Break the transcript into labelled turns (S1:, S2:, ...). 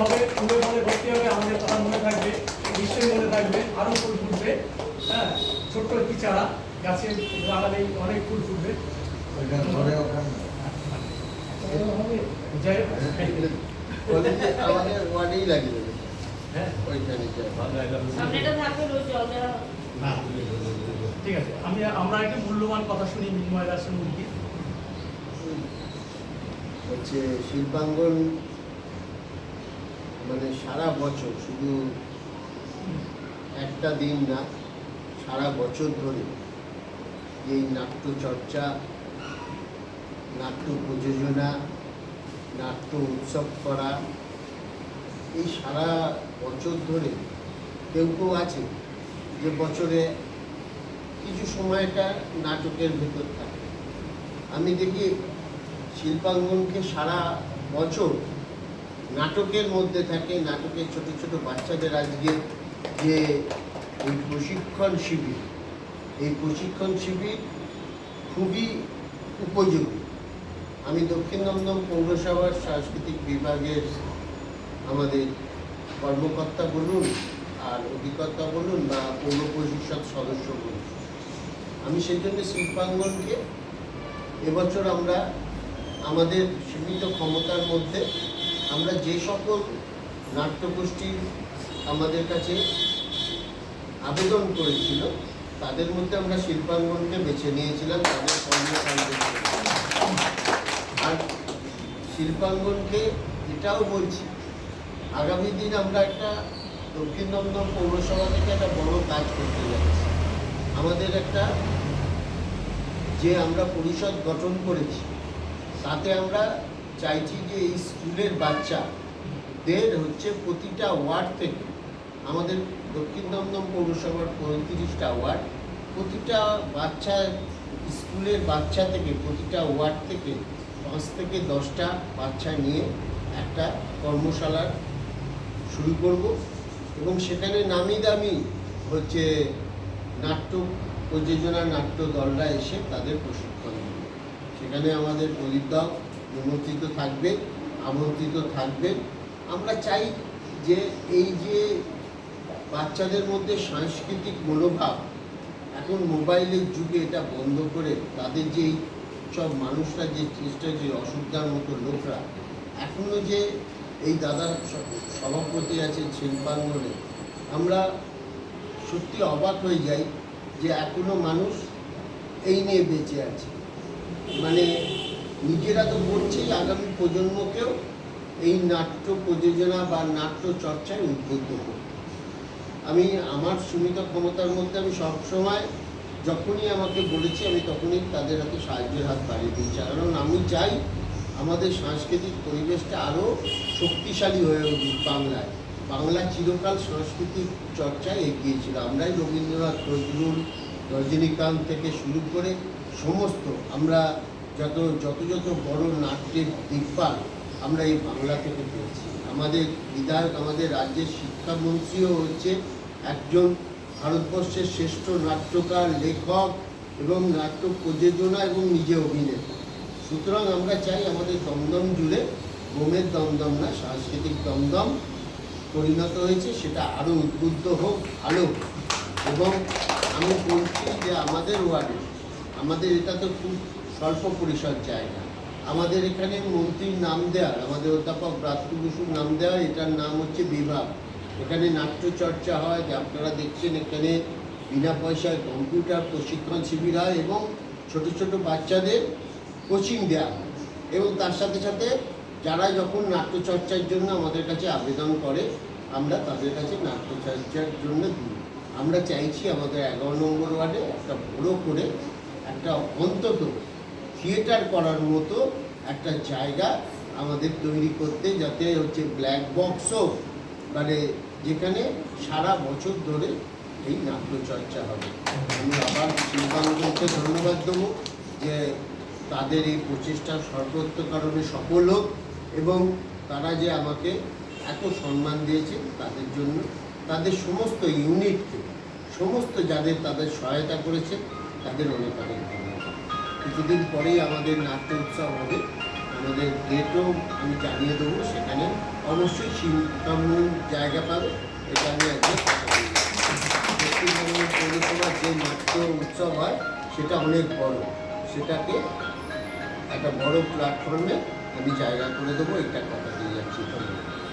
S1: হবে ফুলে ফলে ভর্তি হবে আমাদের কথা মনে থাকবে নিশ্চয়ই মনে থাকবে আরও ফুল ফুটবে। হ্যাঁ ছোট্ট একটি চারা গাছে লাগালেই অনেক ফুল ফুটবে।
S2: আমাদের ওয়ার্ডেই লাগিয়ে দেবে।
S1: হ্যাঁ।
S2: ওইখানে।
S1: ঠিক আছে আমি আমরা একটু মূল্যবান কথা শুনি বিনিময় দাসের মুরগি।
S2: হচ্ছে শিল্পাঙ্গন মানে সারা বছর, শুধু একটা দিন না, সারা বছর ধরে এই নাট্য চর্চা নাট্য প্রযোজনা, নাট্য উৎসব করা, এই সারা বছর ধরে কেউ কেউ আছে যে বছরে কিছু সময়টা নাটকের ভেতর থাকে। আমি দেখি শিল্পাঙ্গনকে সারা বছর নাটকের মধ্যে থাকে নাটকের ছোট ছোট বাচ্চাদের আজকে যে এই প্রশিক্ষণ শিবির, এই প্রশিক্ষণ শিবির খুবই উপযোগী। আমি দক্ষিণ দমদম পৌরসভার সাংস্কৃতিক বিভাগের আমাদের কর্মকর্তা বলুন আর অধিকর্তা বলুন বা পৌর পরিষদ সদস্য বলুন। আমি সেই জন্য শিল্পাঙ্গনকে এবছর আমরা আমাদের সীমিত ক্ষমতার মধ্যে আমরা যে সকল নাট্যগোষ্ঠীর আমাদের কাছে আবেদন করেছিল, তাদের মধ্যে আমরা শিল্পাঙ্গনকে বেছে নিয়েছিলাম, তাদের কর্মকাণ্ডের জন্য। আর শিল্পাঙ্গনকে এটাও বলছি, আগামী দিন আমরা একটা দক্ষিণ দমদম পৌরসভা থেকে একটা বড় কাজ করতে যাচ্ছি আমাদের একটা যে আমরা পরিষদ গঠন করেছি তাতে আমরা চাইছি যে এই স্কুলের বাচ্চাদের হচ্ছে প্রতিটা ওয়ার্ড থেকে, আমাদের দক্ষিণ দমদম পৌরসভার পঁয়ত্রিশটা ওয়ার্ড, প্রতিটা বাচ্চা স্কুলের বাচ্চা থেকে, প্রতিটা ওয়ার্ড থেকে পাঁচ থেকে দশটা বাচ্চা নিয়ে একটা কর্মশালার শুরু করব এবং সেখানে নামি দামি হচ্ছে নাট্য প্রযোজনা নাট্য দলরা এসে তাদের প্রশিক্ষণ দেবে সেখানে আমাদের প্রদীপদাও নিমন্ত্রিত থাকবে, আমন্ত্রিত থাকবে। আমরা চাই যে এই যে বাচ্চাদের মধ্যে সাংস্কৃতিক মনোভাব এখন মোবাইলের যুগে এটা বন্ধ করে তাদের যে সব মানুষরা যে চেষ্টা, যে অসুবিধার মতো লোকরা এখনও যে এই দাদার সভাপতি আছে শিল্পাঙ্গনে আমরা সত্যি অবাক হয়ে যাই যে এখনও মানুষ এই নিয়ে বেঁচে আছে। মানে নিজেরা তো করছেই আগামী প্রজন্মকেও এই নাট্য প্রযোজনা বা নাট্য চর্চায় উদ্বুদ্ধ করবে আমি আমার সীমিত ক্ষমতার মধ্যে আমি সবসময় যখনই আমাকে বলেছি, আমি তখনই তাদের হাতে সাহায্যের হাত বাড়িয়ে দিয়েছি। কারণ আমি চাই আমাদের সাংস্কৃতিক পরিবেশটা আরও শক্তিশালী হয়ে উঠুক বাংলায়। বাংলা চিরকাল সাংস্কৃতিক চর্চায় এগিয়েছিল আমরাই রবীন্দ্রনাথ নজরুল, রজনীকান্ত থেকে শুরু করে সমস্ত আমরা যত যত যত বড় নাট্যের দিকপাল আমরা এই বাংলা থেকে পেয়েছি আমাদের বিধায়ক, আমাদের রাজ্যের শিক্ষামন্ত্রীও হচ্ছে একজন ভারতবর্ষের শ্রেষ্ঠ নাট্যকার, লেখক এবং নাট্য প্রযোজনা এবং নিজে অভিনেতা সুতরাং আমরা চাই আমাদের দমদম জুড়ে বোমের দমদম না, সাংস্কৃতিক দমদম পরিণত হয়েছে, সেটা আরও উদ্বুদ্ধ হোক, ভালো। এবং আমি বলছি যে আমাদের ওয়ার্ডে আমাদের এটা তো খুব স্বল্প পরিসর জায়গা। আমাদের এখানে মন্ত্রীর নাম দেওয়ার, আমাদের অধ্যাপক ব্রাত্য বসুর নাম দেওয়ার, এটার নাম হচ্ছে বিভাগ। এখানে নাট্যচর্চা হয়, যে আপনারা দেখছেন এখানে বিনা পয়সায় কম্পিউটার প্রশিক্ষণ শিবির হয় এবং ছোট ছোট বাচ্চাদের কোচিং দেওয়া হয়। এবং তার সাথে সাথে যারা যখন নাট্যচর্চার জন্য আমাদের কাছে আবেদন করে, আমরা তাদের কাছে নাট্যচর্চার জন্য দিই। আমরা চাইছি আমাদের এগারো নম্বর ওয়ার্ডে একটা বড় করে একটা অন্তত থিয়েটার করার মতো একটা জায়গা আমাদের তৈরি করতে, যাতে হচ্ছে ব্ল্যাক বক্সও মানে যেখানে সারা বছর ধরে এই নাট্যচর্চা হবে। আমি আবার শিল্পাঙ্গনকে ধন্যবাদ দেবো যে তাদের এই প্রচেষ্টা সর্বত্র কারণে সফল হোক এবং তারা যে আমাকে এত সম্মান দিয়েছে তাদের জন্য, তাদের সমস্ত ইউনিটকে, সমস্ত যাদের তাদের সহায়তা করেছে তাদের অনেক কিছুদিন পরেই আমাদের নাট্য উৎসব হবে। আমাদের ডেটও আমি জানিয়ে দেবো, সেখানে অবশ্যই চিন্তামূল জায়গা পাবে, এটা আমি একদম পৌরসভার যে নাট্য উৎসব হয়, সেটা অনেক বড়। সেটাকে একটা বড় প্ল্যাটফর্মে আমি জায়গা করে দেবো, এটা কথা দিয়ে যাচ্ছি। ধন্যবাদ।